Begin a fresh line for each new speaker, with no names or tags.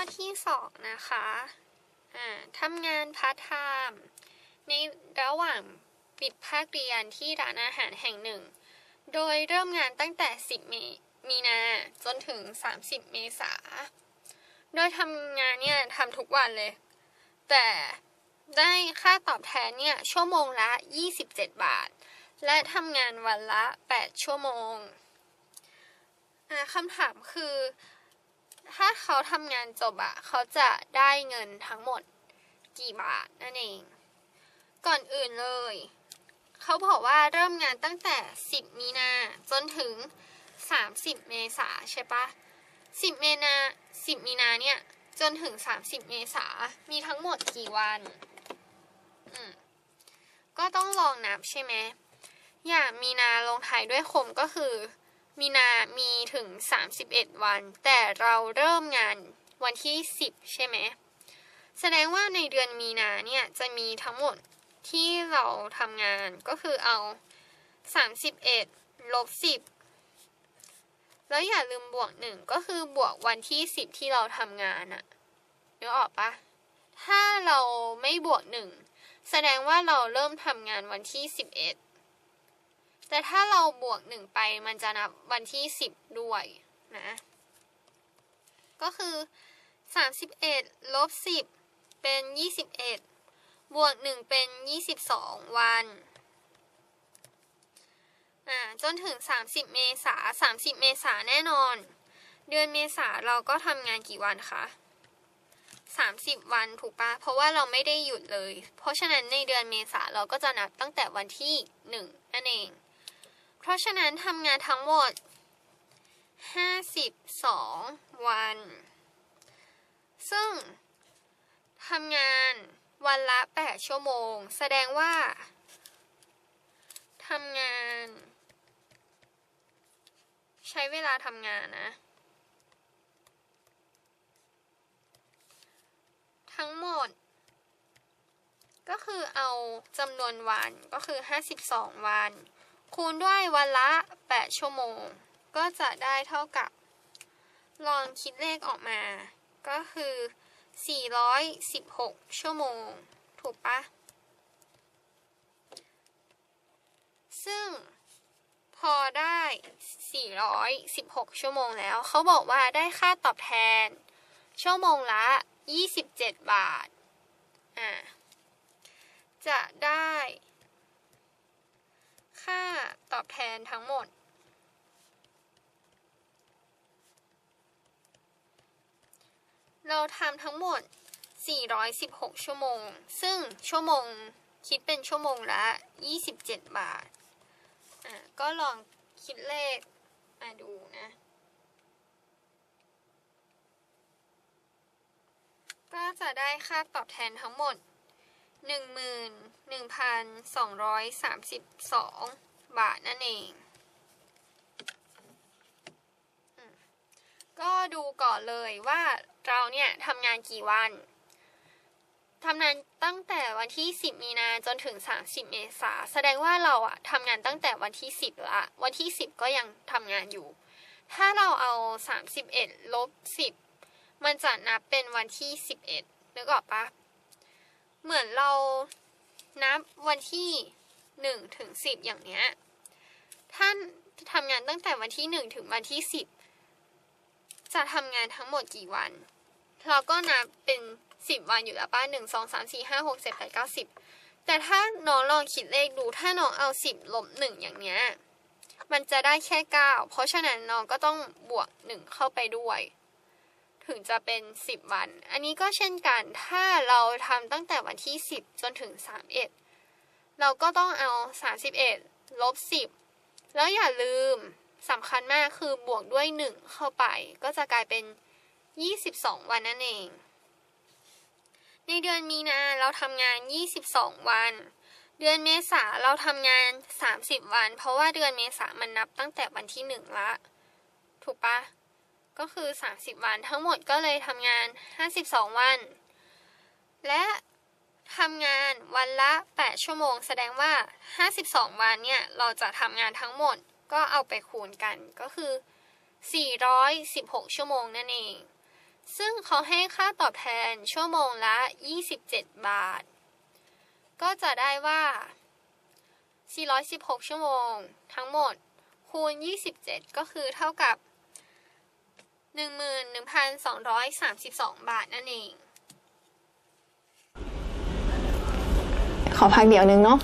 ข้อที่สองนะคะทำงานพาร์ทไทม์ในระหว่างปิดภาคเรียนที่ร้านอาหารแห่งหนึ่ง โดยเริ่มงานตั้งแต่ 10เมมีนาจนถึง 30 เมษา โดยทำงานเนี่ยทำทุกวันเลย แต่ได้ค่าตอบแทนเนี่ย ชั่วโมงละ 27 บาท และทำงานวันละ 8 ชั่วโมงคำถามคือ ถ้าเขาทำงานจบอะเขาจะได้เงินทั้งหมดกี่บาทนั่นเอง ก่อนอื่นเลย เขาบอกว่าเริ่มงานตั้งแต่ 10 มีนาจนถึง 30 เมษาใช่ปะ10 เมนา10 มีนาเนี่ย จนถึง 30 เมษามีทั้งหมดกี่วันอืมก็ต้องลองนับใช่ไหม อย่างมีนาลงท้ายด้วยคมก็คือ มีนา มีถึง 31 วัน แต่เราเริ่มงานวันที่ 10 ใช่ไหม แสดงว่าในเดือนมีนาเนี่ย จะมีทั้งหมดที่เราทำงานก็คือเอา 31ลบ10 แล้วอย่าลืมบวกหนึ่งก็คือบวกวันที่ 10 ที่เราทำงานอะนึกออกปะถ้าเราไม่บวกหนึ่งแสดงว่าเราเริ่มทำงานวันที่ 11 แต่ถ้าเราบวกหนึ่งไปมันจะนับวันที่10ด้วยนะ ก็คือ31ลบ10เป็น21บเอ็ดบวก1เป็น22วันอ่าจนถึง30เมษา30เมษาแน่นอน เดือนเมษาเราก็ทำงานกี่วันคะ30วันถูกปะเพราะว่าเราไม่ได้หยุดเลย เพราะฉะนั้นในเดือนเมษาเราก็จะนับตั้งแต่วันที่1นั่นเอง ราะฉะนั้นทำงานทั้งหมด 52 วัน ซึ่งทำงานวันละ 8 ชั่วโมง แสดงว่าทำงาน ใช้เวลาทำงานนะ ทั้งหมด ก็คือเอาจำนวนวันก็คือ 52 วัน คูณด้วยวันละ 8 ชั่วโมง ก็จะได้เท่ากับ ลองคิดเลขออกมา ก็คือ 416 ชั่วโมง ถูกปะ ซึ่งพอได้ 416 ชั่วโมงแล้ว เขาบอกว่าได้ค่าตอบแทน ชั่วโมงละ 27 บาท อ่า จะได้ อบแทนทั้งหมด เราทำทั้งหมด 416 ชั่วโมง ซึ่งชั่วโมงคิดเป็นชั่วโมงละ 27 บาท อะ ก็ลองคิดเลขมาดูนะ ก็จะได้ค่าตอบแทนทั้งหมด 11,232 บาทนั่นเอง ก็ดูก่อนเลยว่าเราเนี่ยทำงานกี่วันทำงานตั้งแต่วันที่ 10 มีนาจนถึง 30 เมษาแสดงว่าเราอะทำงานตั้งแต่วันที่ 10 ละ วันที่ 10 ก็ยังทำงานอยู่ ถ้าเราเอา 31 ลบ 10 มันจะนับเป็นวันที่ 11นึกออกปะเหมือนเรานับวันที่ 1ถึง10 อย่างเนี้ยท่านทำงานตั้งแต่วันที่ 1 ถึงวันที่ 10 จะทำงานทั้งหมดกี่วัน เราก็นับเป็นสิบวันอยู่แล้วป้าหนึ่งสองสามสี่ห้าหกเจ็ดแปดเก้าสิบแต่ถ้าน้องลองคิดเลขดูถ้าน้องเอาสิบลบหนึ่งอย่างเนี้ยมันจะได้แค่เก้าเพราะฉะนั้นน้องก็ต้องบวกหนึ่งเข้าไปด้วย ถึงจะเป็นสิบวัน อันนี้ก็เช่นกัน ถ้าเราทำตั้งแต่วันที่สิบจนถึงสาม เราก็ต้องเอาสามสิบเอ็ดลบสิบแล้วอย่าลืมสำคัญมากคือบวกด้วยหนึ่งเข้าไป ก็จะกลายเป็นยี่สิบสองวันนั่นเอง ในเดือนมีนาเราทำงาน 22 วัน เดือนเมษาเราทำงาน 30 วัน เพราะว่าเดือนเมษามันนับตั้งแต่วันที่ 1 ละ ถูกปะก็คือ 30 วันทั้งหมดก็เลยทำงาน 52 วัน และ ทำงานวันละ 8 ชั่วโมง แสดงว่า 52 วันเนี่ย เราจะทำงานทั้งหมดก็เอาไปคูณกันก็คือ 416 ชั่วโมงนั่นเอง ซึ่งเขาให้ค่าตอบแทนชั่วโมงละ 27 บาท ก็จะได้ว่า 416 ชั่วโมง ทั้งหมด คูณ 27 ก็คือเท่ากับ 11,232 บาทนั่นเอง
ขอพักเดี๋ยวนึงเนาะ